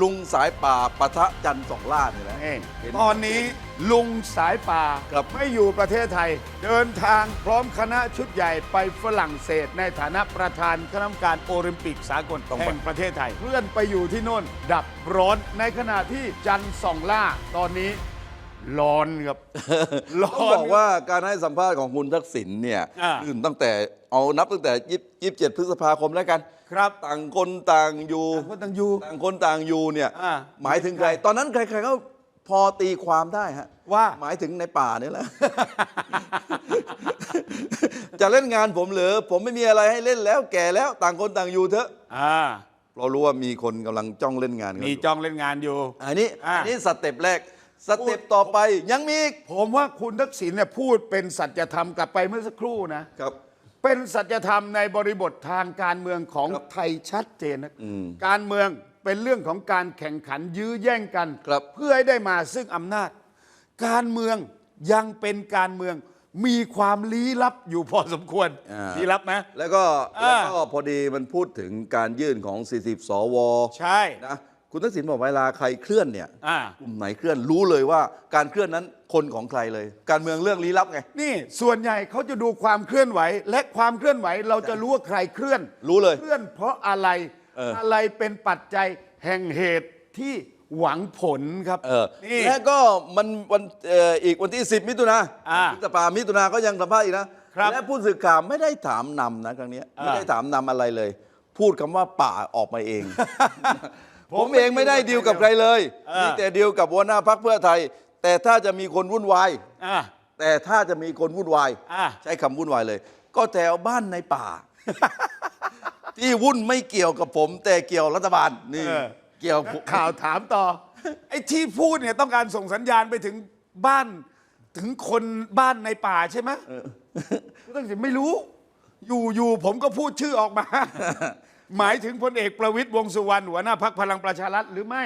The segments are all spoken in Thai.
ลุงสายป่าปะทะจันทร์สองล่าเนี่ยแหละนี่เห็นตอนนี้ลุงสายป่าครับ ไม่อยู่ประเทศไทย เดินทางพร้อมคณะชุดใหญ่ไปฝรั่งเศส ในฐานะประธานคณะกรรมการโอลิมปิกสากลแห่งประเทศไทยเพื่อนไปอยู่ที่โน่น ดับร้อนในขณะที่จันทร์ส่องล่า ตอนนี้ ร้อนครับ ร้ต้องอนบอกว่าการให้สัมภาษณ์ของคุณทักษิณเนี่ยอ่าอื่นตั้งแต่เอานับตั้งแต่ยี่สิบเจ็ดพฤษภาคมแล้วกัน ครับต่างคนต่างอยู่ก็ต้องอยู่ ต่างคนต่างอยู่เนี่ยอ่า หมายถึงใคร ตอนนั้นใครๆก็พอตีความได้ฮะว่า หมายถึงในป่านี่แหละ จะเล่นงานผมเหรือผมไม่มีอะไรให้เล่นแล้วแก่แล้วต่างคนต่างอยู่เถอะ อ่า เรารู้ว่ามีคนกำลังจ้องเล่นงานกันมีอยู่จ้องเล่นงานอยู่ อันนี้อ่า อันนี้สเต็ปแรก สเต็ปต่อไปยังมีอีกผมว่าคุณทักษิณเนี่ยพูดเป็นสัจธรรมกลับไปเมื่อสักครู่นะ ครับ เป็นสัจธรรมในบริบททางการเมืองของครับไทยชัดเจนนะอืมการเมืองเป็นเรื่องของการแข่งขันยื้อแย่งกัน ครับ เพื่อให้ได้มาซึ่งอำนาจ การเมืองยังเป็นการเมืองมีความลี้ลับอยู่พอสมควรอ่า ลี้ลับไหม แล้วก็อ่า แล้วก็พอดีมันพูดถึงการยื่นของ 40 สวใช่ นะ คุณทักษิณบอกเวลาใครเคลื่อนเนี่ยอ่า กลุ่มไหนเคลื่อนรู้เลยว่าการเคลื่อนนั้นคนของใครเลย การเมืองเรื่องลี้ลับไง นี่ส่วนใหญ่เขาจะดูความเคลื่อนไหว และความเคลื่อนไหวเราจะรู้ว่าใครเคลื่อนรู้เลยเคลื่อนเพราะอะไรเออออะไรเป็นปัจจัยแห่งเหตุที่หวังผลครับเออนี่ และก็มันวันเอ่ออีกวันที่ 10 มิถุนาอ่าพฤษภามิถุนาก็ยังสัมภาษณ์อีกนะครับและผู้สื่อข่าวไม่ได้ถามนำนะครั้งเนี้ยอ่า ไม่ได้ถามนำอะไรเลย พูดคำว่าป่าออกมาเอง ผผมมเองไม่ได้ดีลกับใครเลยเออมีแต่ดีลกับหัวหน้าพักเพื่อไทย แต่ถ้าจะมีคนวุ่นวายอ่าแต่ถ้าจะมีคนวุ่นวายอ่าใช้คำวุ่นวายเลย ก็แถวบ้านในป่า ที่วุ่นไม่เกี่ยวกับผม แต่เกี่ยวรัฐบาลนี่เออเกี่ยวข่าวถามต่อไอ้ที่พูดเนี่ยต้องการส่งสัญญาณไปถึงบ้านถึงคนบ้านในป่าใช่ไหมต้องสิไม่รู้ อยู่อยู่ผมก็พูดชื่อออกมา หมายถึงพลเอกประวิตยวงษ์สุวรรณหัวหน้าพักพลังประชารัฐหรือไม่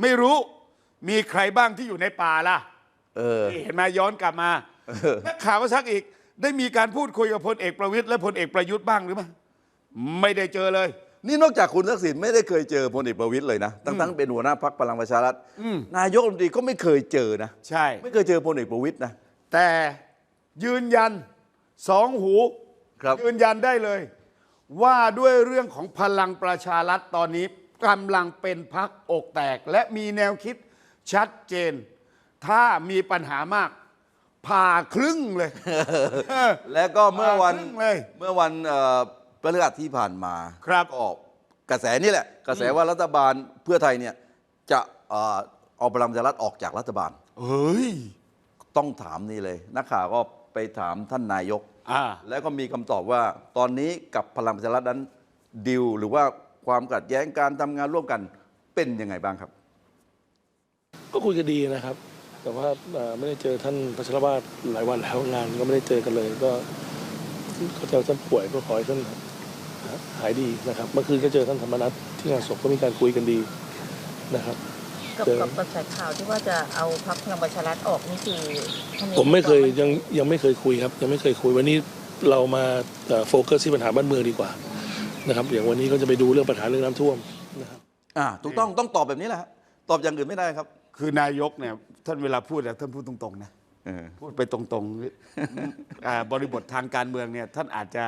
ไม่รู้มีใครบ้างที่อยู่ในป่าล่ะเออนี่เห็นไหมาย้อนกลับมานักข่าวก็ซักอีก ได้มีการพูดคุยกับพลเอกประวิตยและพลเอกประยุทธ์บ้างหรือไม่ไม่ได้เจอเลย นี่นอกจากคุณทักษิณไม่ได้เคยเจอพลเอกประวิตยเลยนะตั้งทั้งเป็นหัวหน้าพักพลังประชารัฐนายกรัฐมนตรีก็ไม่เคยเจอนะใช่ ไม่เคยเจอพลเอกประวิตยนะแต่ยืนยันสองหู ครับ ยืนยันได้เลย ว่าด้วยเรื่องของพลังประชารัฐตอนนี้กำลังเป็นพักอกแตก และมีแนวคิดชัดเจน ถ้ามีปัญหามากผ่าครึ่งเลย และก็เมื่อวันครึ่งเลย เมื่อวันเอ่อพฤหัสที่ผ่านมาครับก็กระแสนี่แหละ กระแสว่ารัฐบาลเพื่อไทยเนี่ยจะเอ่อเอาพลังประชารัฐออกจากรัฐบาล เฮ้ย ต้องถามนี่เลย นักข่าวก็ไปถามท่านนายก อ่า แล้วก็มีคำตอบว่าตอนนี้กับพลังประชารัฐนั้นดิวหรือว่าความขัดแย้งการทำงานร่วมกันเป็นยังไงบ้างครับ ก็คุยกันดีนะครับ แต่ว่าเอ่อไม่ได้เจอท่านพัชรวาทหลายวันแล้วงานก็ไม่ได้เจอกันเลย ก็เข้าใจว่าท่านป่วยก็ขอให้ท่านหายดีนะครับ เมื่อคืนก็เจอท่านธรรมนัฐที่งานศพก็มีการคุยกันดีนะครับ กับเจอกับกระแสข่าวที่ว่าจะเอาพรรคพลังประชารัฐออกนี่คือท่านนายกผมไม่เคยบอกว่ายังยังไม่เคยคุยครับ ยังไม่เคยคุยวันนี้เรามาเอ่อโฟกัสที่ปัญหาบ้านเมืองดีกว่านะครับอย่างวันนี้ก็จะไปดูเรื่องปัญหาเรื่องน้ำท่วมนะครับอ่าถูกต้องต้องตอบแบบนี้แหละฮะตอบอย่างอื่นไม่ได้ครับ คือนายกเนี่ยท่านเวลาพูดอะท่านพูดตรงๆนะเออพูดไปตรงๆอ่าบริบททางการเมืองเนี่ยท่านอาจจะ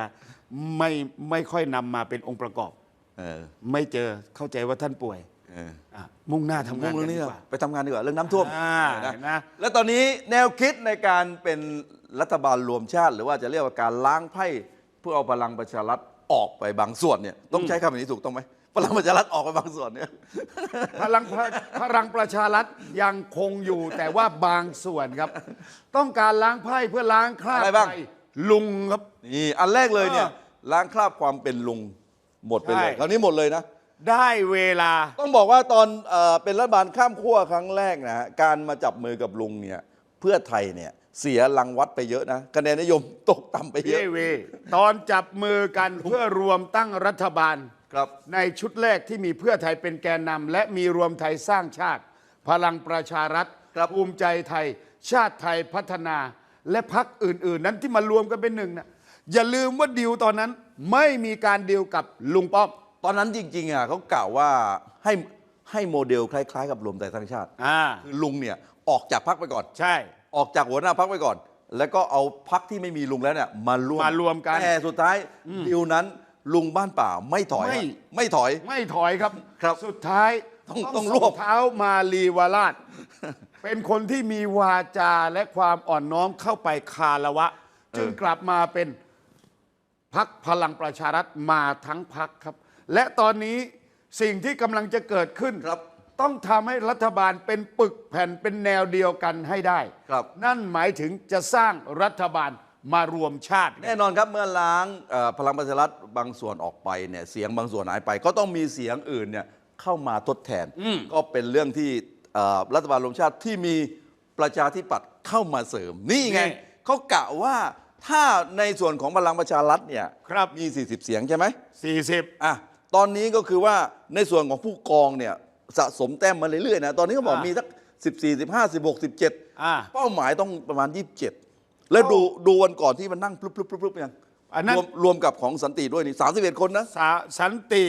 ไม่ไม่ค่อยนำมาเป็นองค์ประกอบเออไม่เจอเข้าใจว่าท่านป่วยเอออะมุ่งหน้าทำทำงานเรื่กัอนงดีนี้กว่า ไปทำงานดีกว่าเรื่องน้ำท่วมอ่านะเห็นไหมและตอนนี้แนวคิดในการเป็นรัฐบาลรวมชาติ หรือว่าจะเรียกว่าการล้างไพ่เพื่อเอาพลังประชารัฐออกไปบางส่วนเนี่ยต้องใช้คำนี้ถูกต้องไหมพลังประชารัฐออกไปบางส่วนเนี่ย พลังพพลังประชารัฐยังคงอยู่แต่ว่าบางส่วนครับ ต้องการล้างไพ่เพื่อล้างคราบอะไรบ้างใคลุงครับ นี่อันแรกเลยเนี่ยเออล้างคราบความเป็นลุงหมดไปเลยใช่ คราวนี้หมดเลยนะ ได้เวลา ต้องบอกว่าตอนเอ่อเป็นรัฐบาลข้ามขั้วครั้งแรกนะฮะการมาจับมือกับลุงเนี่ยเพื่อไทยเนี่ยเสียรังวัดไปเยอะนะคะแนนนิยมตกต่ำไปเยเยอะเว ตอนจับมือกันเพื่อรวมตั้งรัฐบาล ครับ ในชุดแรกที่มีเพื่อไทยเป็นแกนนำและมีรวมไทยสร้างชาติ พลังประชารัฐครับภูมิใจไทย ชาติไทยพัฒนา และพักอื่น ๆ นั้นที่มารวมกันเป็นหนึ่งนะอย่าลืมว่าดีลตอนนั้นไม่มีการดีลกับลุงป้อม ตอนนั้นจริงๆอะเขากล่าวว่าให้ให้โมเดลคล้ายๆ กับรวมไทยสร้างชาติอ่าคือลุงเนี่ยออกจากพักไปก่อน ใช่ ออกจากหัวหน้าพักไปก่อน แล้วก็เอาพักที่ไม่มีลุงแล้วเนี่ยมารวมมารวมกันแต่สุดท้ายดิวนั้นลุงบ้านป่าไม่ถอยไม่ ฮะไม่ถอย ไม่ถอยครับ ครับสุดท้ายต้องต้องส่รวบเท้ามาลีวราช เป็นคนที่มีวาจาและความอ่อนน้อมเข้าไปคารวะ จึงกลับมาเป็นพักพลังประชารัฐมาทั้งพักครับ และตอนนี้สิ่งที่กำลังจะเกิดขึ้นครับ ต้องทำให้รัฐบาลเป็นปึกแผ่นเป็นแนวเดียวกันให้ได้ ครับ นั่นหมายถึงจะสร้างรัฐบาลมารวมชาติแน่นอนครับเมื่อล้างเอ่อพลังประชารัฐบางส่วนออกไปเนี่ยเสียงบางส่วนหายไป ก็ต้องมีเสียงอื่นเนี่ยเข้ามาทดแทน ก็เป็นเรื่องที่เอ่อรัฐบาลรวมชาติที่มีประชาธิปัตย์เข้ามาเสริม นี่ไงนี่เขากะว่าถ้าในส่วนของพลังประชารัฐเนี่ยครับ มี 40 เสียงใช่ไหม 40 อะ ตอนนี้ก็คือว่าในส่วนของผู้กองเนี่ยสะสมแต้มมาเรื่อยๆนะตอนนี้เขาบอกอ่ามีมีสัก14 15 16 17อ่าเป้าหมายต้องประมาณ 27 แล้วดูดูวันก่อนที่มันนั่งพลุบพลุบพลุบพลุบยังอันนั้นรวมรวมกับของสันติด้วยนี่31 คนนะสาสันติ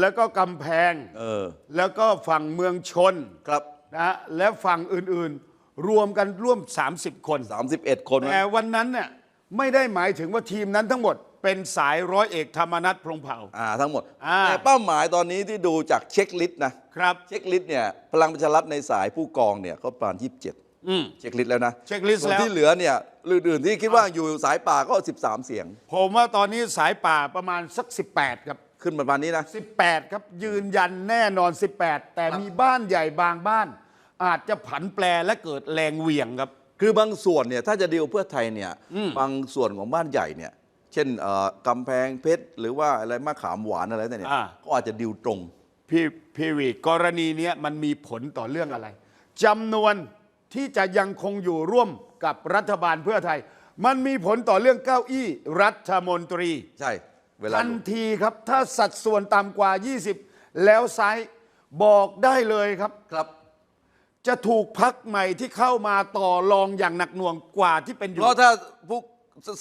แล้วก็กำแพง เออแล้วก็ฝั่งเมืองชนครับ นะฮะและฝั่งอื่นๆ รวมกันร่วม 30 คน 31 คนนะแต่วันนั้นเนี่ยไม่ได้หมายถึงว่าทีมนั้นทั้งหมด เป็นสายร้อยเอกธรรมนัฐพรหมเผ่า อ่าทั้งหมด อ่า แต่เป้าหมายตอนนี้ที่ดูจากเช็คลิสต์นะครับ เช็คลิสต์เนี่ยพลังประชารัฐในสายผู้กองเนี่ยเขาประมาณ27 อืม เช็คลิสต์แล้วนะเช็คลิสต์ส่วนแล้ว ที่เหลือเนี่ยอื่นๆที่คิดว่าอยู่สายป่าก็ 13 เสียง ผมว่าตอนนี้สายป่าประมาณสัก 18 ครับ ขึ้นประมาณนี้นะ 18 ครับยืนยันแน่นอน 18 แต่มีบ้านใหญ่บางบ้าน อาจจะผันแปรและเกิดแรงเหวี่ยงครับ คือบางส่วนเนี่ยถ้าจะดีลเพื่อไทยเนี่ยบางส่วนของบ้านใหญ่เนี่ย เช่นเอ่อกำแพงเพชรหรือว่าอะไรมะขามหวานอะไรต่างๆเนี่ยอ่า ก็อาจจะดีลตรง พี่พี่วีกรณีเนี้ยมันมีผลต่อเรื่องอะไรจำนวนที่จะยังคงอยู่ร่วมกับรัฐบาลเพื่อไทย มันมีผลต่อเรื่องเก้าอี้รัฐมนตรี ใช่ เวลาทันทีครับถ้าสัดส่วนต่ำกว่า 20 แล้วซ้ายบอกได้เลยครับ ครับ จะถูกพักใหม่ที่เข้ามาต่อรองอย่างหนักหน่วงกว่าที่เป็นอยู่ เพราะถ้าผู้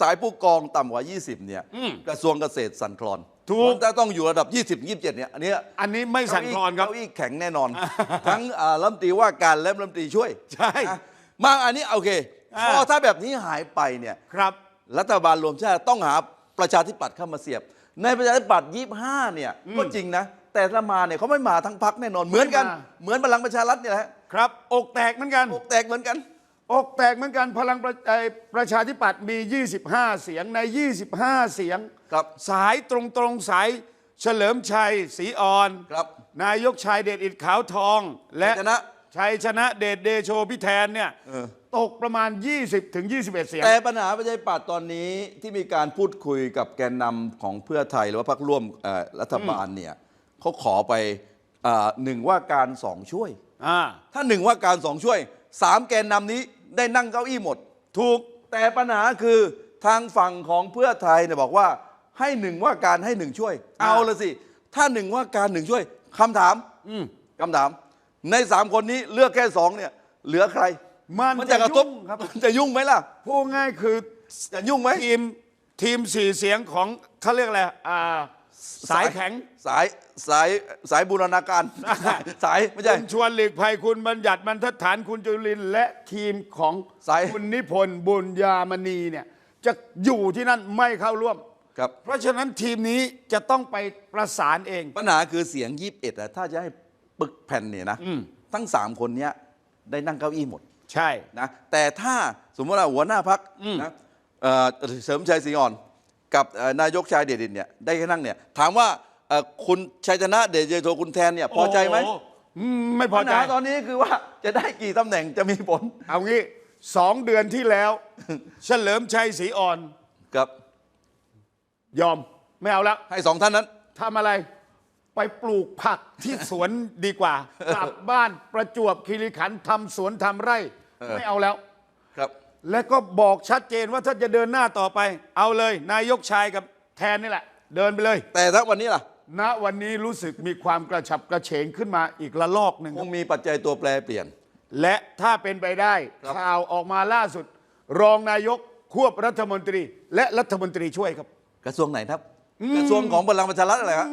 สายผู้กองต่ำกว่า 20 เนี่ย อืม กระทรวงเกษตรสั่นคลอนถูก ถ้าต้องอยู่ระดับ 20 27 เนี่ย อันเนี้ยอันนี้ไม่สั่นคลอนครับ เก้าอี้แข็งแน่นอน ทั้งอ่ารัฐมนตรีว่าการและรัฐมนตรีช่วยใช่นะมาอันนี้โอเคอ่า พอถ้าแบบนี้หายไปเนี่ย ครับ รัฐบาลรวมชาติต้องหาประชาธิปัตย์เข้ามาเสียบ ในประชาธิปัตย์ยี่ห้าเนี่ยก็จริงนะ แต่ถ้ามาเนี่ยเขาไม่มาทั้งพักแน่นอนเหมือนกัน ไม่มา เหมือนพลังประชารัฐเนี่ยแหละครับ อกแตกเหมือนกันอกแตกเหมือนกัน อกแตกเหมือนกันพลังประเอ่อประชาธิปัตย์มี 25 เสียงใน 25 เสียงครับสายตรงตรงๆสายเฉลิมชัยศรีอ่อนครับ นายกชายเดชอิดขาวทอง และชนะชัยชนะเดชเดโชพิแทนเนี่ยเออตกประมาณ 20 ถึง 21 เสียง แต่ปัญหาประชาธิปัตย์ตอนนี้ที่มีการพูดคุยกับแกนนำของเพื่อไทยหรือว่าพรรคร่วมเอ่อรัฐบาลเนี่ยเขาขอไปอ่าหนึ่งว่าการสองช่วยอ่าถ้าหนึ่งว่าการสองช่วย สามแกนนำนี้ได้นั่งเก้าอี้หมด ถูกแต่ปัญหาคือทางฝั่งของเพื่อไทยเนี่ยบอกว่าให้หนึ่งว่าการให้หนึ่งช่วยอ่าเอาละสิ ถ้าหนึ่งว่าการหนึ่งช่วยคำถามอืมคำถาม ในสามคนนี้เลือกแค่สองเนี่ย เหลือใคร มันจะกระทบยุ่งครับมันจะยุ่งไหมล่ะพูดง่ายคือจะยุ่งไหมทีมทีมสี่เสียงของเขาเรียกอะไรอ่า สายแข็ง สายสายสายบูรณาการ สายไม่ใช่คุณชวนหลีกภัยคุณบัญญัติบรรทัดฐานคุณจุลินทร์และทีมของสายคุณนิพนธ์บุญญามณีเนี่ยจะอยู่ที่นั่นไม่เข้าร่วมครับเพราะฉะนั้นทีมนี้จะต้องไปประสานเอง ปัญหาคือเสียงยีิบเอ็ดถ้าจะให้ปึกแผ่นเนี่ยนะทั้งสามคนเนี้ยได้นั่งเก้าอี้หมด ใช่นะแต่ถ้าสมมติว่าหัวหน้าพักนะเอ่อเสริมชัยศรีอ่อน กับเอ่อนายกชายเดชดินเนี่ยได้แค่นั่งเนี่ยถามว่าเอ่อคุณชัยชนะเดชเจโทคุณแทนเนี่ยพอใจไหมโโอืมไม่พอปัญใจหาตอนนี้คือว่าจะได้กี่ตำแหน่งจะมีผล เอางี้สองเดือนที่แล้ว เฉลิมชัยศรีอ่อนกับ ยอมไม่เอาแล้ว ให้สองท่านนั้นทำอะไรไปปลูกผักที่สวนดีกว่า กลับบ้านประจวบคีรีขันธ์ทำสวนทำไร่เออไม่เอาแล้วครับ และก็บอกชัดเจนว่าถ้าจะเดินหน้าต่อไป เอาเลยนายกชายกับแทนนี่แหละ เดินไปเลย แต่ถ้าวันนี้ล่ะ ณวันนี้รู้สึกมีความกระฉับกระเฉงขึ้นมาอีกละลอกหนึ่งคงมีปัจจัยตัวแปรเปลี่ยน และถ้าเป็นไปได้ครับ ข่าวออกมาล่าสุด รองนายกควบรัฐมนตรี และรัฐมนตรีช่วยครับ กระทรวงไหนครับ กระทรวงของพลังประชารัฐอะไรครับ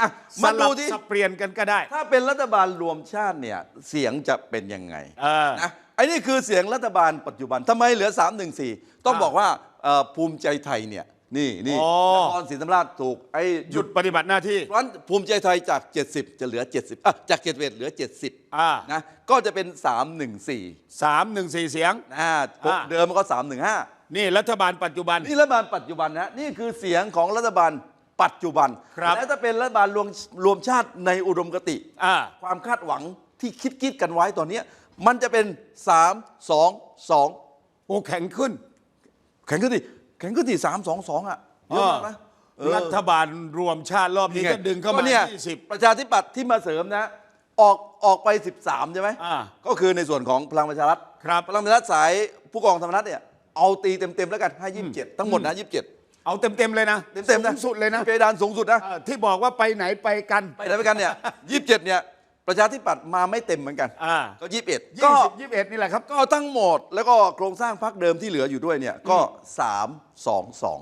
อะสมาลัดูบที่สับเปลี่ยนกันก็ได้ ถ้าเป็นรัฐบาลรวมชาติเนี่ยเสียงจะเป็นยังไงเออ นะไอ้นี่คือเสียงรัฐบาลปัจจุบันทำไมเหลือ 314 ต้องอ่าบอกว่าเอ่อภูมิใจไทยเนี่ยนี่นี่อ๋อ นครศรีธรรมราชถูกไอ้หยุดปฏิบัติหน้าที่เพราะฉะนั้นภูมิใจไทยจาก 70 จะเหลือ 70อะจาก71เหลือ 70อ่านะก็จะเป็น 314สามหนึ่งสี่เสียง นะอ่า เดิมมันก็ 315 นี่รัฐบาลปัจจุบัน นี่รัฐบาลปัจจุบันนะนี่คือเสียงของรัฐบาลปัจจุบันครับ และถ้าเป็นรัฐบาลรวมรวมชาติในอุดมคติ อ่า ความคาดหวังที่คิดคิดกันไว้ตอนเนี้ย มันจะเป็น 3 2 2 โอ้แข็งขึ้น แข่งขึ้นดิแข่งขึ้นดิ3 2 2อะเยอะมากนะเออรัฐบาลรวมชาติรอบนี้นี่ไงก็ดึงเข้ามาเนี่ย20ประชาธิปัตย์ที่มาเสริมนะ ออกออกไป 13 ใช่ไหมอ่า ก็คือในส่วนของพลังประชารัฐครับ พลังประชารัฐสายผู้กองธรรมนัฐเนี่ยเอาตีเต็มๆแล้วกันให้27 ทั้งหมดนะ27 เอาเต็มๆเลยนะเต็มๆนะสูงสุดเลยนะเพดานสูงสุดนะ เออที่บอกว่าไปไหนไปกัน ไปไหนไปกันเนี่ยยี่สิบเจ็ดเนี่ย ประชาธิปัตย์มาไม่เต็มเหมือนกันอ่า ก็ยี่สิบเอ็ดยี่ก็สิบยี่สิบเอ็ดนี่แหละครับ ก็ทั้งหมดแล้วก็โครงสร้างพักเดิมที่เหลืออยู่ด้วยเนี่ยก็สามสองสอง